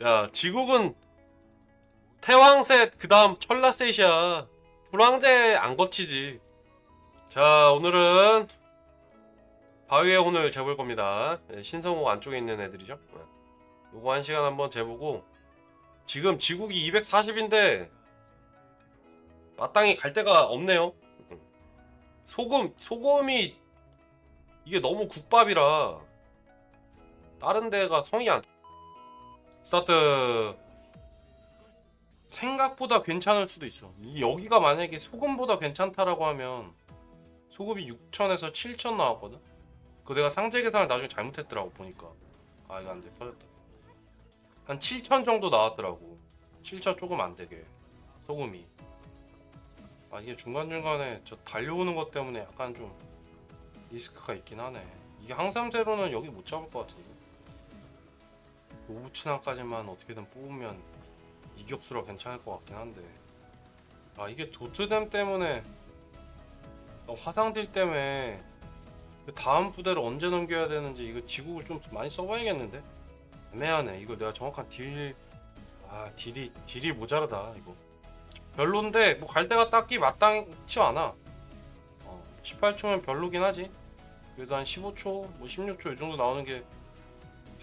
야 지국은 태왕셋 그 다음 천라셋이야. 불황제 안 거치지. 자 오늘은 바위의 혼을 재볼 겁니다. 예, 신성호 안쪽에 있는 애들이죠. 예. 요거 한 시간 한번 재보고. 지금 지국이 240인데 마땅히 갈 데가 없네요. 소금 소금이 이게 너무 국밥이라 다른 데가 성이 안 스타트. 생각보다 괜찮을 수도 있어. 이 여기가 만약에 소금보다 괜찮다라고 하면 소금이 6천에서 7천 나왔거든? 그 내가 상제 계산을 나중에 잘못했더라고 보니까. 아 이거 안돼. 터졌다. 한 7천 정도 나왔더라고. 7천 조금 안 되게 소금이. 아 이게 중간중간에 저 달려오는 것 때문에 약간 좀 리스크가 있긴 하네. 이게 항삼제로는 여기 못 잡을 것 같은데 오부치나까지만 어떻게든 뽑으면 이격수라 괜찮을 것 같긴 한데. 아 이게 도트댐 때문에 어, 화상딜 때문에 그 다음 부대를 언제 넘겨야 되는지 이거 지국을 좀 많이 써봐야겠는데? 애매하네. 이거 내가 정확한 딜 아 딜이 딜이 모자라다 이거. 별론데 뭐 갈 데가 딱히 마땅치 않아. 어, 18초면 별로긴 하지. 그래도 한 15초 뭐 16초 이 정도 나오는 게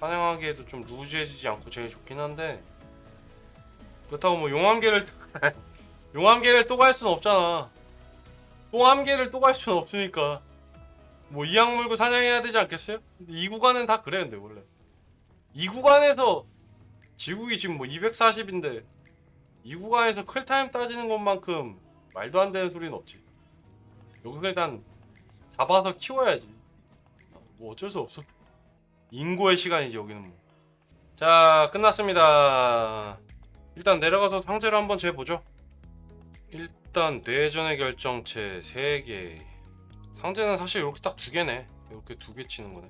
사냥하기에도 좀 루즈해지지 않고 제일 좋긴 한데 그렇다고 뭐 용암계를 용암계를 또 갈 수는 없잖아. 똥암계를 또 갈 수는 없으니까. 뭐 이악 물고 사냥해야 되지 않겠어요? 근데 이 구간은 다 그래 근데 원래. 이 구간에서 지국이 지금 뭐 240인데 이 구간에서 클타임 따지는 것만큼 말도 안 되는 소리는 없지. 여기서 일단 잡아서 키워야지. 뭐 어쩔 수 없어 인고의 시간이지 여기는 뭐. 자 끝났습니다. 일단 내려가서 상제를 한번 재보죠. 일단 뇌전의 결정체 3개. 상제는 사실 이렇게 딱두 개네. 이렇게 두개 치는 거네.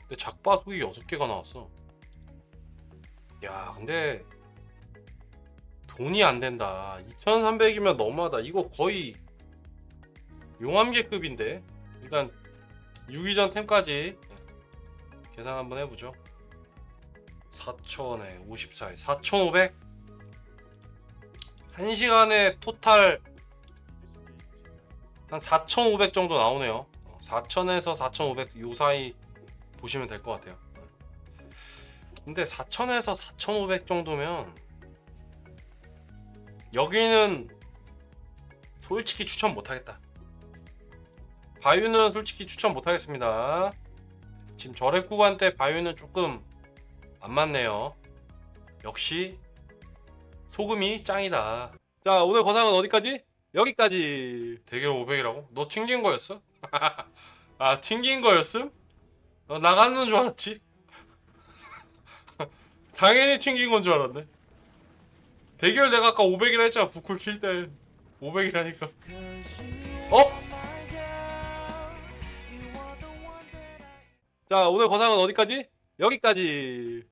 근데 작바속이 6개가 나왔어. 야 근데 돈이 안 된다. 2300이면 너무하다. 이거 거의 용암계급인데? 일단 유기전 템까지 계산 한번 해보죠. 4천에 54에 4,500 1시간에 토탈 한 4,500 정도 나오네요. 4,000에서 4,500 요 사이 보시면 될 것 같아요. 근데 4,000에서 4,500 정도면 여기는 솔직히 추천 못하겠다. 바유는 솔직히 추천 못하겠습니다 지금 저랩 구간 때 바유는 조금 안 맞네요. 역시 소금이 짱이다. 자 오늘 거상은 어디까지? 여기까지. 대결 500이라고? 너 튕긴 거였어? 아 튕긴 거였음? 너 나가는 줄 알았지? 당연히 튕긴 건 줄 알았네. 대결 내가 아까 500이라 했잖아. 부쿨 킬때 500이라니까. 어? 자 오늘 거상은 어디까지? 여기까지